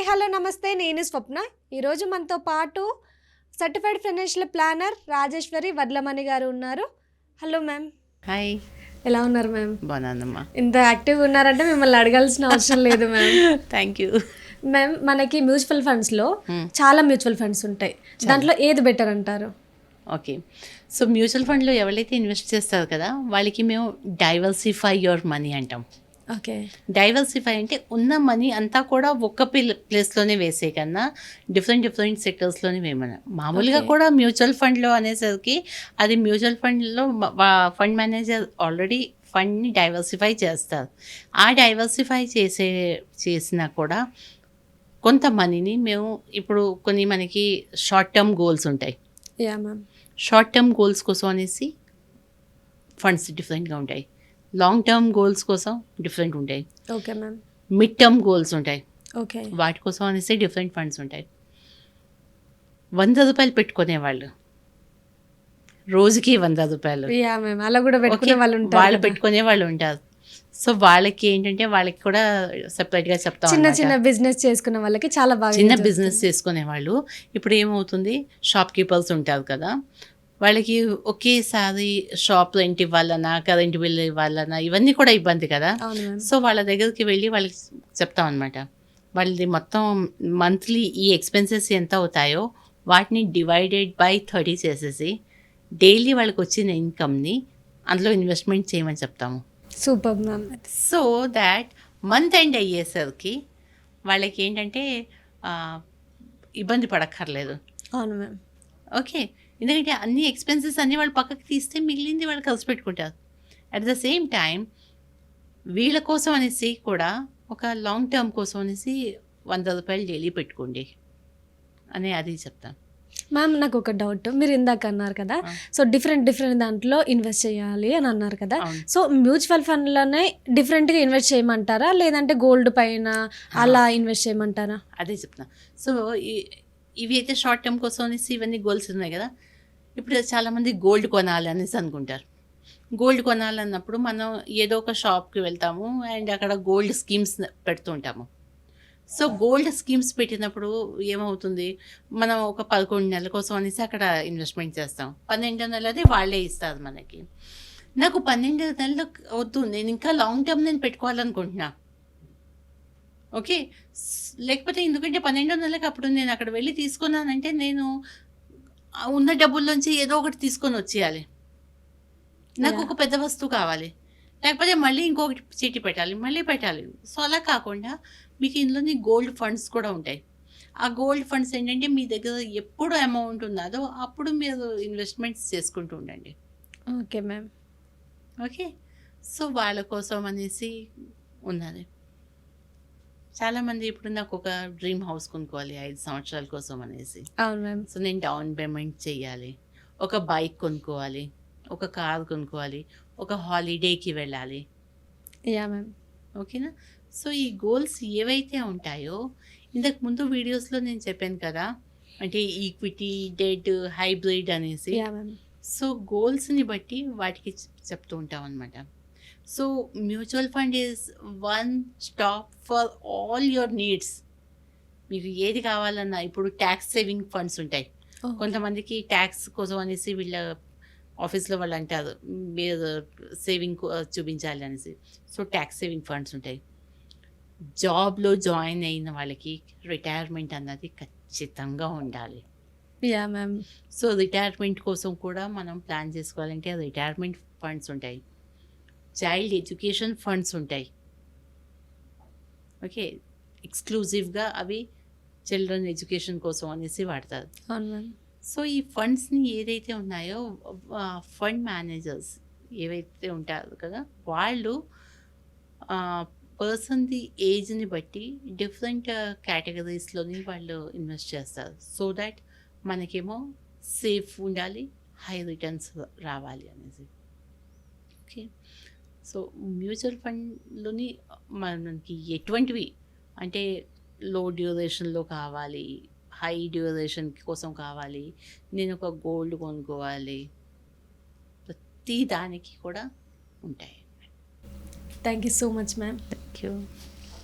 Hi hello నమస్తే. నేను స్వప్న. ఈరోజు మనతో పాటు certified financial planner Rajeswari Vadlamani గారు ఉన్నారు. హలో మ్యామ్ హాయ్ ఎలా ఉన్నారు మ్యామ్ బాగున్నానమ్మా. ఇంత యాక్టివ్గా ఉన్నారంటే మిమ్మల్ని అడగాల్సిన అవసరం లేదు మ్యామ్ థ్యాంక్ యూ మ్యామ్ మనకి మ్యూచువల్ ఫండ్స్లో చాలా మ్యూచువల్ ఫండ్స్ ఉంటాయి. దాంట్లో ఏది బెటర్ అంటారు? ఓకే సో మ్యూచువల్ ఫండ్లో ఎవరైతే ఇన్వెస్ట్ చేస్తారు కదా వాళ్ళకి మేము డైవర్సిఫై యువర్ మనీ అంటాం. ఓకే. డైవర్సిఫై అంటే ఉన్న మనీ అంతా కూడా ఒక్క పిల్ ప్లేస్లోనే వేసే కన్నా డిఫరెంట్ డిఫరెంట్ సెక్టర్స్లోనే వేయమని. మామూలుగా కూడా మ్యూచువల్ ఫండ్లో అనేసరికి అది మ్యూచువల్ ఫండ్లో ఫండ్ మేనేజర్ ఆల్రెడీ ఫండ్ని డైవర్సిఫై చేస్తారు. ఆ డైవర్సిఫై చేసే చేసినా కూడా కొంత మనీని మేము ఇప్పుడు కొన్ని మనకి షార్ట్ టర్మ్ గోల్స్ ఉంటాయి. షార్ట్ టర్మ్ గోల్స్ కోసం అనేసి ఫండ్స్ డిఫరెంట్గా ఉంటాయి. లాంగ్ టర్మ్ గోల్స్ కోసం డిఫరెంట్ ఉంటాయి. Okay ma'am mid term goals ఉంటాయి. ఓకే వాటి కోసం అనేసి డిఫరెంట్ ఫండ్స్ ఉంటాయి. వంద రూపాయలు పెట్టుకునేవాళ్ళు రోజుకి వంద రూపాయలు. అలా కూడా పెట్టుకునే? వాళ్ళు ఉంటారు వాళ్ళు. పెట్టుకునే వాళ్ళు ఉంటారు. సో వాళ్ళకి ఏంటంటే వాళ్ళకి కూడా సెపరేట్గా చెప్తాం చిన్న. చిన్న బిజినెస్ చేసుకున్న వాళ్ళకి చాలా బాగా చిన్న బిజినెస్ చేసుకునే వాళ్ళు. ఇప్పుడు ఏమవుతుంది? షాప్ కీపర్స్ ఉంటారు కదా. వాళ్ళకి ఒకేసారి షాప్ రెంట్ ఇవ్వాలన్నా కరెంట్ బిల్ ఇవ్వాలన్నా ఇవన్నీ కూడా ఇబ్బంది కదా. సో వాళ్ళ దగ్గరికి వెళ్ళి వాళ్ళకి చెప్తాం అనమాట వాళ్ళది మొత్తం మంత్లీ ఈ ఎక్స్పెన్సెస్ ఎంత అవుతాయో వాటిని డివైడెడ్ బై థర్టీ చేసేసి డైలీ వాళ్ళకి వచ్చిన ఇన్కమ్ని అందులో ఇన్వెస్ట్మెంట్ చేయమని చెప్తాము. Super ma'am. So that month end అయ్యేసరికి వాళ్ళకి ఏంటంటే ఇబ్బంది పడక్కర్లేదు. అవును మ్యామ్. ఓకే. ఎందుకంటే అన్ని ఎక్స్పెన్సెస్ అన్నీ వాళ్ళు పక్కకి తీస్తే మిగిలింది వాళ్ళు కలిసి పెట్టుకుంటారు. అట్ ద సేమ్ టైం వీళ్ళ కోసం అనేసి కూడా ఒక లాంగ్ టర్మ్ కోసం అనేసి వంద రూపాయలు డైలీ పెట్టుకోండి అని అది చెప్తాను. మ్యామ్ నాకు ఒక డౌట్ మీరు ఇందాక అన్నారు కదా. సో డిఫరెంట్ డిఫరెంట్ దాంట్లో ఇన్వెస్ట్ చేయాలి అని అన్నారు కదా. సో మ్యూచువల్ ఫండ్లోనే డిఫరెంట్గా ఇన్వెస్ట్ చేయమంటారా? లేదంటే గోల్డ్ పైన అలా ఇన్వెస్ట్ చేయమంటారా? అదే చెప్తున్నా. సో ఈ- ఇవి అయితే షార్ట్ టర్మ్ కోసం అనేసి ఇవన్నీ గోల్స్ ఉన్నాయి కదా. ఇప్పుడు చాలామంది గోల్డ్ కొనాలి అనేసి అనుకుంటారు. గోల్డ్ కొనాలన్నప్పుడు మనం ఏదో ఒక షాప్కి వెళ్తాము అండ్ అక్కడ గోల్డ్ స్కీమ్స్ పెడుతుంటాము సో గోల్డ్ స్కీమ్స్ పెట్టినప్పుడు ఏమవుతుంది? మనం ఒక పదకొండు నెలల కోసం అనేసి అక్కడ ఇన్వెస్ట్మెంట్ చేస్తాం. పన్నెండు నెలది వాళ్ళే ఇస్తారు మనకి. నాకు పన్నెండు నెలలు వద్దు. నేను ఇంకా లాంగ్ టర్మ్ నేను పెట్టుకోవాలనుకుంటున్నా. ఓకే. లేకపోతే ఎందుకంటే పన్నెండో నెలలకు అప్పుడు నేను అక్కడ వెళ్ళి తీసుకున్నానంటే నేను ఉన్న డబ్బుల్లోంచి ఏదో ఒకటి తీసుకొని వచ్చేయాలి. నాకు. ఒక పెద్ద వస్తువు కావాలి. లేకపోతే మళ్ళీ ఇంకొకటి చీటీ పెట్టాలి మళ్ళీ పెట్టాలి. సో అలా కాకుండా మీకు ఇందులోని గోల్డ్ ఫండ్స్ కూడా ఉంటాయి. ఆ గోల్డ్ ఫండ్స్ ఏంటంటే మీ దగ్గర ఎప్పుడు అమౌంట్ ఉన్నదో అప్పుడు మీరు ఇన్వెస్ట్మెంట్స్ చేసుకుంటూ ఉండండి. Okay ma'am. ఓకే. సో వాళ్ళ కోసం అనేసి ఉన్నది చాలామంది ఇప్పుడు నాకు ఒక డ్రీమ్ హౌస్ కొనుక్కోవాలి ఐదు సంవత్సరాల కోసం అనేసి. అవును మ్యామ్. సో నేను డౌన్ పేమెంట్ చేయాలి. ఒక బైక్ కొనుక్కోవాలి ఒక కార్ కొనుక్కోవాలి ఒక హాలిడేకి వెళ్ళాలి. Ya ma'am. ఓకేనా? సో ఈ గోల్స్ ఏవైతే ఉంటాయో ఇంతకు ముందు వీడియోస్లో నేను చెప్పాను కదా అంటే ఈక్విటీ డెట్ హైబ్రిడ్ అనేసి. సో గోల్స్ని బట్టి వాటికి చెప్- చెప్తూ ఉంటాం అనమాట so mutual fund is one stop for all your needs మీకు ఏది కావాలన్నా ఇప్పుడు ట్యాక్స్ సేవింగ్ ఫండ్స్ ఉంటాయి. కొంతమందికి ట్యాక్స్ కోసం అనేసి వీళ్ళ ఆఫీస్లో వాళ్ళు అంటారు మీరు సేవింగ్ చూపించాలి అనేసి. సో ట్యాక్స్ సేవింగ్ ఫండ్స్ ఉంటాయి. జాబ్లో జాయిన్ అయిన వాళ్ళకి రిటైర్మెంట్ అన్నది ఖచ్చితంగా ఉండాలి. యా మ్యామ్ సో రిటైర్మెంట్ కోసం కూడా మనం ప్లాన్ చేసుకోవాలంటే రిటైర్మెంట్ ఫండ్స్ ఉంటాయి. చైల్డ్ ఎడ్యుకేషన్ ఫండ్స్ ఉంటాయి. ఓకే ఎక్స్క్లూజివ్గా అవి చిల్డ్రన్ ఎడ్యుకేషన్ కోసం అనేసి వాడతారు. సో ఈ ఫండ్స్ని ఏదైతే ఉన్నాయో ఫండ్ మేనేజర్స్ ఏవైతే ఉంటారో కదా వాళ్ళు పర్సన్ది ఏజ్ని బట్టి డిఫరెంట్ కేటగిరీస్లోని వాళ్ళు ఇన్వెస్ట్ చేస్తారు. సో దట్ మనకేమో సేఫ్ ఉండాలి హై రిటర్న్స్ రావాలి అనేసి. ఓకే సో మ్యూచువల్ ఫండ్లోని మనకి ఎటువంటివి అంటే లో డ్యూరేషన్లో కావాలి హై డ్యూరేషన్ కోసం కావాలి నేను ఒక గోల్డ్ కొనుక్కోవాలి ప్రతి దానికి కూడా ఉంటాయి. Thank you so much ma'am thank you